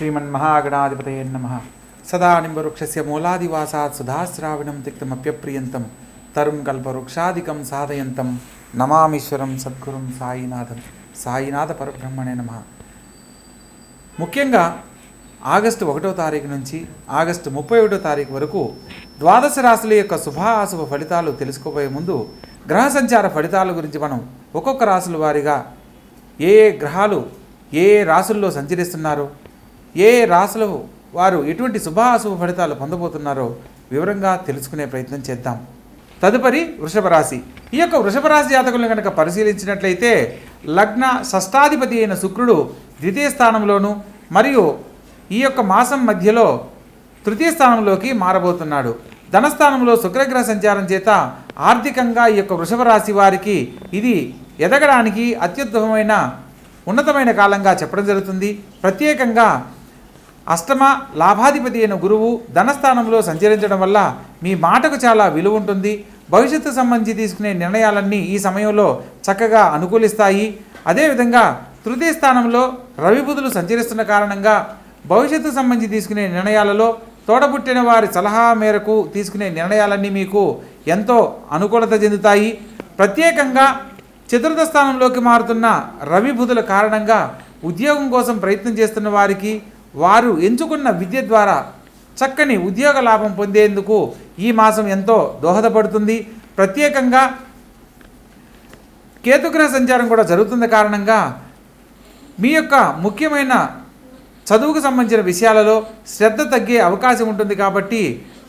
శ్రీమన్మహాగణాధిపతయే నమ సదా నింబవృక్షస్య మూలాదివాసాత్ సుధాశ్రావణం తిక్తమప్యప్రియంతం తరుం కల్పవృక్షాదికం సాధయంతం నమామీశ్వరం సద్గురుం సాయినాథం సాయినాథ పరబ్రహ్మణే నమ ముఖ్యంగా ఆగస్టు ఒకటో తారీఖు నుంచి ఆగస్టు ముప్పై ఒకటో తారీఖు వరకు ద్వాదశ రాశుల యొక్క శుభాశుభ ఫలితాలు తెలుసుకోబోయే ముందు గ్రహ సంచార ఫలితాల గురించి మనం ఒక్కొక్క రాశుల వారిగా ఏ ఏ గ్రహాలు ఏ ఏ రాశుల్లో సంచరిస్తున్నారో ఏ ఏ రాశుల వారు ఎటువంటి శుభ అశుభ ఫలితాలు పొందబోతున్నారో వివరంగా తెలుసుకునే ప్రయత్నం చేద్దాం. తదుపరి వృషభ రాశి. ఈ యొక్క వృషభ రాశి జాతకులను కనుక పరిశీలించినట్లయితే లగ్న షష్టాధిపతి అయిన శుక్రుడు ద్వితీయ స్థానంలోను మరియు ఈ యొక్క మాసం మధ్యలో తృతీయ స్థానంలోకి మారబోతున్నాడు. ధనస్థానంలో శుక్రగ్రహ సంచారం చేత ఆర్థికంగా ఈ యొక్క వృషభ రాశి వారికి ఇది ఎదగడానికి అత్యుత్తమమైన ఉన్నతమైన కాలంగా చెప్పడం జరుగుతుంది. ప్రత్యేకంగా అష్టమ లాభాధిపతి అయిన గురువు ధనస్థానంలో సంచరించడం వల్ల మీ మాటకు చాలా విలువ ఉంటుంది. భవిష్యత్తు సంబంధించి తీసుకునే నిర్ణయాలన్నీ ఈ సమయంలో చక్కగా అనుకూలిస్తాయి. అదేవిధంగా తృతీయ స్థానంలో రవి బుధులు సంచరిస్తున్న కారణంగా భవిష్యత్తు సంబంధించి తీసుకునే నిర్ణయాలలో తోడబుట్టిన వారి సలహా మేరకు తీసుకునే నిర్ణయాలన్నీ మీకు ఎంతో అనుకూలత చెందుతాయి. ప్రత్యేకంగా చతుర్థ స్థానంలోకి మారుతున్న రవి బుధుల కారణంగా ఉద్యోగం కోసం ప్రయత్నం చేస్తున్న వారికి వారు ఎంచుకున్న విద్య ద్వారా చక్కని ఉద్యోగ లాభం పొందేందుకు ఈ మాసం ఎంతో దోహదపడుతుంది. ప్రత్యేకంగా కేతుగ్రహ సంచారం కూడా జరుగుతున్న కారణంగా మీ యొక్క ముఖ్యమైన చదువుకు సంబంధించిన విషయాలలో శ్రద్ధ తగ్గే అవకాశం ఉంటుంది కాబట్టి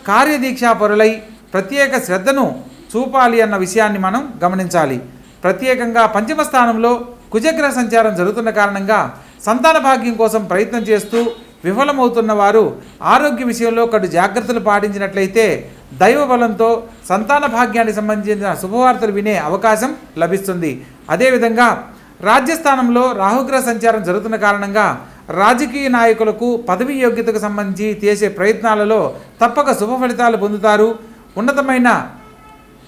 కార్యదీక్షాపరులై ప్రత్యేక శ్రద్ధను చూపాలి అన్న విషయాన్ని మనం గమనించాలి. ప్రత్యేకంగా పంచమ స్థానంలో కుజగ్రహ సంచారం జరుగుతున్న కారణంగా సంతాన భాగ్యం కోసం ప్రయత్నం చేస్తూ విఫలమవుతున్న వారు ఆరోగ్య విషయంలో కడు జాగ్రత్తలు పాటించినట్లయితే దైవ బలంతో సంతాన భాగ్యానికి సంబంధించిన శుభవార్తలు వినే అవకాశం లభిస్తుంది. అదేవిధంగా రాజ్యస్థానంలో రాహుగ్రహ సంచారం జరుగుతున్న కారణంగా రాజకీయ నాయకులకు పదవీ యోగ్యతకు సంబంధించి చేసే ప్రయత్నాలలో తప్పక శుభ ఫలితాలు పొందుతారు. ఉన్నతమైన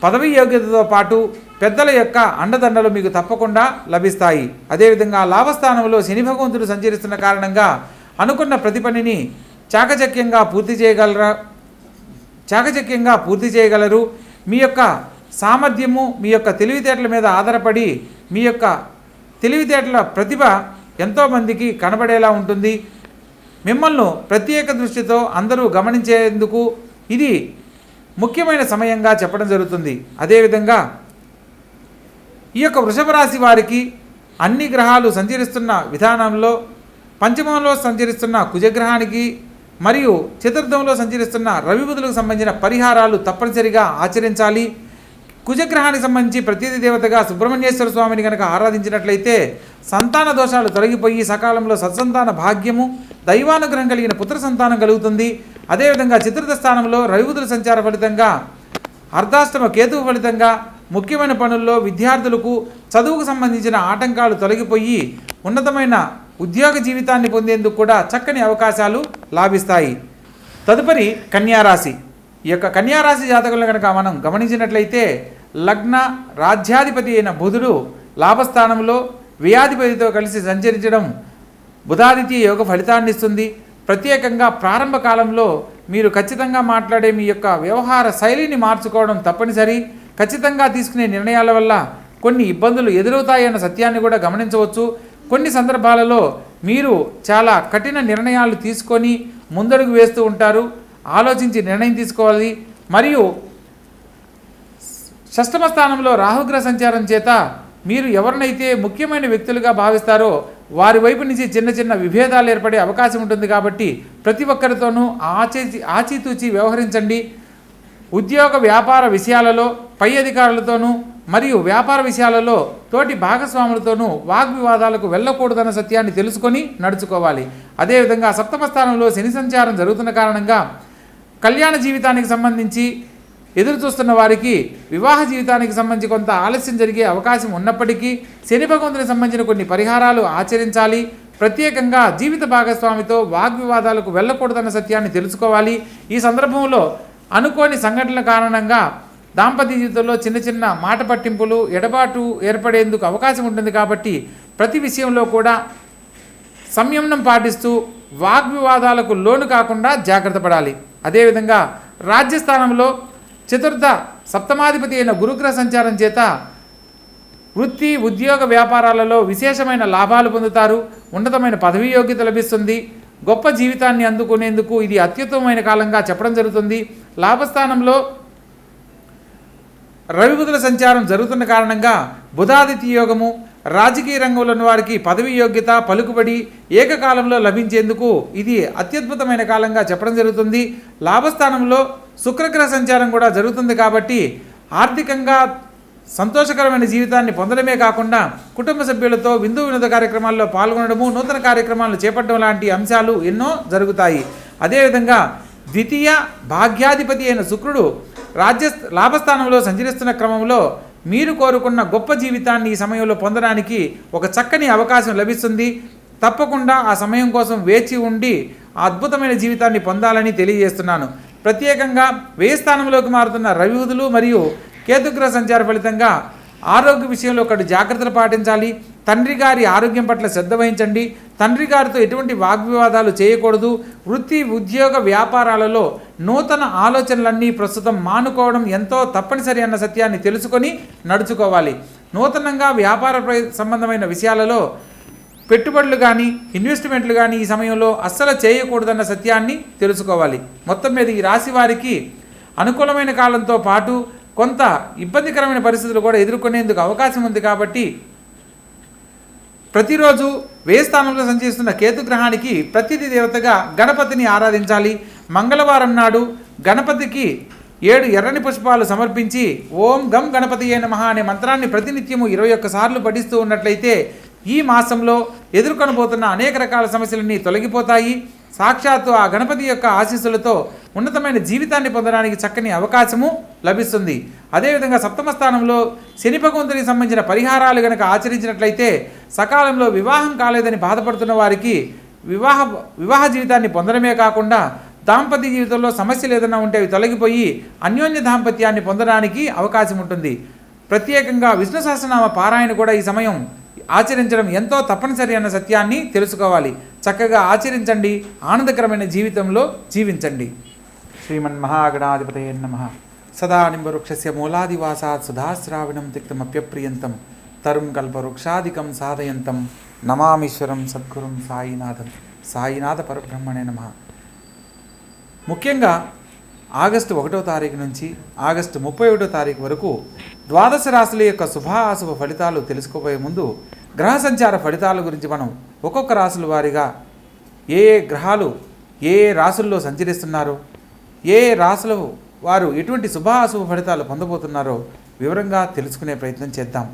పదవీ యోగ్యతతో పాటు పెద్దల యొక్క అండదండలు మీకు తప్పకుండా లభిస్తాయి. అదేవిధంగా లాభస్థానంలో శని భగవంతుడు సంచరిస్తున్న కారణంగా అనుకున్న ప్రతి పనిని చాకచక్యంగా పూర్తి చేయగలరా? చాకచక్యంగా పూర్తి చేయగలరు. మీ యొక్క సామర్థ్యము మీ యొక్క తెలివితేటల మీద ఆధారపడి మీ యొక్క తెలివితేటల ప్రతిభ ఎంతోమందికి కనబడేలా ఉంటుంది. మిమ్మల్ని ప్రత్యేక దృష్టితో అందరూ గమనించేందుకు ఇది ముఖ్యమైన సమయంగా చెప్పడం జరుగుతుంది. అదేవిధంగా ఈ యొక్క వృషభ రాశి వారికి అన్ని గ్రహాలు సంచరిస్తున్న విధానంలో పంచమంలో సంచరిస్తున్న కుజగ్రహానికి మరియు చతుర్థంలో సంచరిస్తున్న రవిబుధులకు సంబంధించిన పరిహారాలు తప్పనిసరిగా ఆచరించాలి. కుజగ్రహానికి సంబంధించి ప్రతినిధి దేవతగా సుబ్రహ్మణ్యేశ్వర స్వామిని కనుక ఆరాధించినట్లయితే సంతాన దోషాలు తొలగిపోయి సకాలంలో సత్సంతాన భాగ్యము దైవానుగ్రహం కలిగిన పుత్ర సంతానం కలుగుతుంది. అదేవిధంగా చతుర్థ స్థానంలో రవిబుధుల సంచార ఫలితంగా అర్ధాష్టమ కేతువు ఫలితంగా ముఖ్యమైన పనుల్లో విద్యార్థులకు చదువుకు సంబంధించిన ఆటంకాలు తొలగిపోయి ఉన్నతమైన ఉద్యోగ జీవితాన్ని పొందేందుకు కూడా చక్కని అవకాశాలు లాభిస్తాయి. తదుపరి కన్యారాశి. ఈ యొక్క కన్యారాశి జాతకులను కనుక మనం గమనించినట్లయితే లగ్న రాజ్యాధిపతి అయిన బుధుడు లాభస్థానంలో వ్యాధిపతితో కలిసి సంచరించడం బుధాదిత్య యోగ ఫలితాన్ని ఇస్తుంది. ప్రత్యేకంగా ప్రారంభ కాలంలో మీరు ఖచ్చితంగా మాట్లాడే మీ యొక్క వ్యవహార శైలిని మార్చుకోవడం తప్పనిసరి. ఖచ్చితంగా తీసుకునే నిర్ణయాల వల్ల కొన్ని ఇబ్బందులు ఎదురవుతాయన్న సత్యాన్ని కూడా గమనించవచ్చు. కొన్ని సందర్భాలలో మీరు చాలా కఠిన నిర్ణయాలు తీసుకొని ముందడుగు వేస్తూ ఉంటారు. ఆలోచించి నిర్ణయం తీసుకోవాలి. మరియు షష్టమ స్థానంలో రాహుగ్రహ సంచారం చేత మీరు ఎవరినైతే ముఖ్యమైన వ్యక్తులుగా భావిస్తారో వారి వైపు నుంచి చిన్న చిన్న విభేదాలు ఏర్పడే అవకాశం ఉంటుంది కాబట్టి ప్రతి ఒక్కరితోనూ ఆచి ఆచితూచి వ్యవహరించండి. ఉద్యోగ వ్యాపార విషయాలలో పై అధికారులతోనూ మరియు వ్యాపార విషయాలలో తోటి భాగస్వాములతోనూ వాగ్వివాదాలకు వెళ్ళకూడదన్న సత్యాన్ని తెలుసుకొని నడుచుకోవాలి. అదేవిధంగా సప్తమ స్థానంలో శని సంచారం జరుగుతున్న కారణంగా కళ్యాణ జీవితానికి సంబంధించి ఎదురు చూస్తున్న వారికి వివాహ జీవితానికి సంబంధించి కొంత ఆలస్యం జరిగే అవకాశం ఉన్నప్పటికీ శని భగవంతునికి సంబంధించిన కొన్ని పరిహారాలు ఆచరించాలి. ప్రత్యేకంగా జీవిత భాగస్వామితో వాగ్వివాదాలకు వెళ్ళకూడదన్న సత్యాన్ని తెలుసుకోవాలి. ఈ సందర్భంలో అనుకోని సంఘటనల కారణంగా దాంపత్య జీవితంలో చిన్న చిన్న మాట పట్టింపులు ఎడబాటు ఏర్పడేందుకు అవకాశం ఉంటుంది కాబట్టి ప్రతి విషయంలో కూడా సంయమనం పాటిస్తూ వాగ్వివాదాలకు లోను కాకుండా జాగ్రత్త పడాలి. అదేవిధంగా రాజ్యస్థానంలో చతుర్థ సప్తమాధిపతి అయిన గురుగ్రహ సంచారం చేత వృత్తి ఉద్యోగ వ్యాపారాలలో విశేషమైన లాభాలు పొందుతారు. ఉన్నతమైన పదవీ యోగ్యత లభిస్తుంది. గొప్ప జీవితాన్ని అందుకునేందుకు ఇది అత్యుత్తమమైన కాలంగా చెప్పడం జరుగుతుంది. లాభస్థానంలో రవిబుధుల సంచారం జరుగుతున్న కారణంగా బుధాదిత్య యోగము రాజకీయ రంగంలో వారికి పదవి యోగ్యత పలుకుబడి ఏకకాలంలో లభించేందుకు ఇది అత్యద్భుతమైన కాలంగా చెప్పడం జరుగుతుంది. లాభస్థానంలో శుక్రగ్రహ సంచారం కూడా జరుగుతుంది కాబట్టి ఆర్థికంగా సంతోషకరమైన జీవితాన్ని పొందడమే కాకుండా కుటుంబ సభ్యులతో విందు వినోద కార్యక్రమాల్లో పాల్గొనడము నూతన కార్యక్రమాలను చేపట్టడం లాంటి అంశాలు ఎన్నో జరుగుతాయి. అదేవిధంగా ద్వితీయ భాగ్యాధిపతి అయిన శుక్రుడు రాజ్య లాభస్థానంలో సంచరిస్తున్న క్రమంలో మీరు కోరుకున్న గొప్ప జీవితాన్ని ఈ సమయంలో పొందడానికి ఒక చక్కని అవకాశం లభిస్తుంది. తప్పకుండా ఆ సమయం కోసం వేచి ఉండి ఆ అద్భుతమైన జీవితాన్ని పొందాలని తెలియజేస్తున్నాను. ప్రత్యేకంగా వ్యయ స్థానంలోకి మారుతున్న రవివుదులు మరియు కేతుగ్రహ సంచార ఫలితంగా ఆరోగ్య విషయంలో ఒకటి జాగ్రత్తలు పాటించాలి. తండ్రి గారి ఆరోగ్యం పట్ల శ్రద్ధ వహించండి. తండ్రి గారితో ఎటువంటి వాగ్వివాదాలు చేయకూడదు. వృత్తి ఉద్యోగ వ్యాపారాలలో నూతన ఆలోచనలన్నీ ప్రస్తుతం మానుకోవడం ఎంతో తప్పనిసరి అన్న సత్యాన్ని తెలుసుకొని నడుచుకోవాలి. నూతనంగా వ్యాపార సంబంధమైన విషయాలలో పెట్టుబడులు కానీ ఇన్వెస్ట్మెంట్లు కానీ ఈ సమయంలో అస్సలు చేయకూడదన్న సత్యాన్ని తెలుసుకోవాలి. మొత్తం మీద ఈ రాశి వారికి అనుకూలమైన కాలంతో పాటు కొంత ఇబ్బందికరమైన పరిస్థితులు కూడా ఎదుర్కొనేందుకు అవకాశం ఉంది కాబట్టి ప్రతిరోజు వేయి స్థానంలో సంచరిస్తున్న కేతుగ్రహానికి ప్రతిథి దేవతగా గణపతిని ఆరాధించాలి. మంగళవారం నాడు గణపతికి ఏడు ఎర్రని పుష్పాలు సమర్పించి ఓం గం గణపతి అయిన మహా అనే మంత్రాన్ని ప్రతినిత్యము ఇరవై ఒక్కసార్లు పఠిస్తూ ఉన్నట్లయితే ఈ మాసంలో ఎదుర్కొనబోతున్న అనేక రకాల సమస్యలన్నీ తొలగిపోతాయి. సాక్షాత్తు ఆ గణపతి యొక్క ఆశీస్సులతో ఉన్నతమైన జీవితాన్ని పొందడానికి చక్కని అవకాశము లభిస్తుంది. అదేవిధంగా సప్తమ స్థానంలో శని భగవంతునికి సంబంధించిన పరిహారాలు గనక ఆచరించినట్లయితే సకాలంలో వివాహం కాలేదని బాధపడుతున్న వారికి వివాహ వివాహ జీవితాన్ని పొందడమే కాకుండా దాంపత్య జీవితంలో సమస్యలు ఏదైనా ఉంటే అవి తొలగిపోయి అన్యోన్య దాంపత్యాన్ని పొందడానికి అవకాశం ఉంటుంది. ప్రత్యేకంగా విష్ణు సహస్రనామ పారాయణ కూడా ఈ సమయం ఆచరించడం ఎంతో తప్పనిసరి అన్న సత్యాన్ని తెలుసుకోవాలి. చక్కగా ఆచరించండి ఆనందకరమైన జీవితంలో జీవించండి. శ్రీమన్ మహాగణాధిపతయ నమ. సదా నింబవృక్షస్య మూలాదివాసాత్ సుధాశ్రావణం తిక్తమప్యప్రియంతం. తరుం కల్పవృక్షాదికం సాధయంతం. నమామీశ్వరం సద్గురుం సాయినాథం. సాయినాథ పరబ్రహ్మణే నమ. ముఖ్యంగా ఆగస్టు ఒకటో తారీఖు నుంచి ఆగస్టు ముప్పై ఒకటో తారీఖు వరకు ద్వాదశ రాశుల యొక్క శుభాశుభ ఫలితాలు తెలుసుకోబోయే ముందు గ్రహ సంచార ఫలితాల గురించి మనం ఒక్కొక్క రాశుల వారీగా ఏ ఏ గ్రహాలు ఏ ఏ రాశుల్లో సంచరిస్తున్నారో ఏ ఏ రాశుల వారు ఎటువంటి శుభాశుభ ఫలితాలు పొందబోతున్నారో వివరంగా తెలుసుకునే ప్రయత్నం చేద్దాం.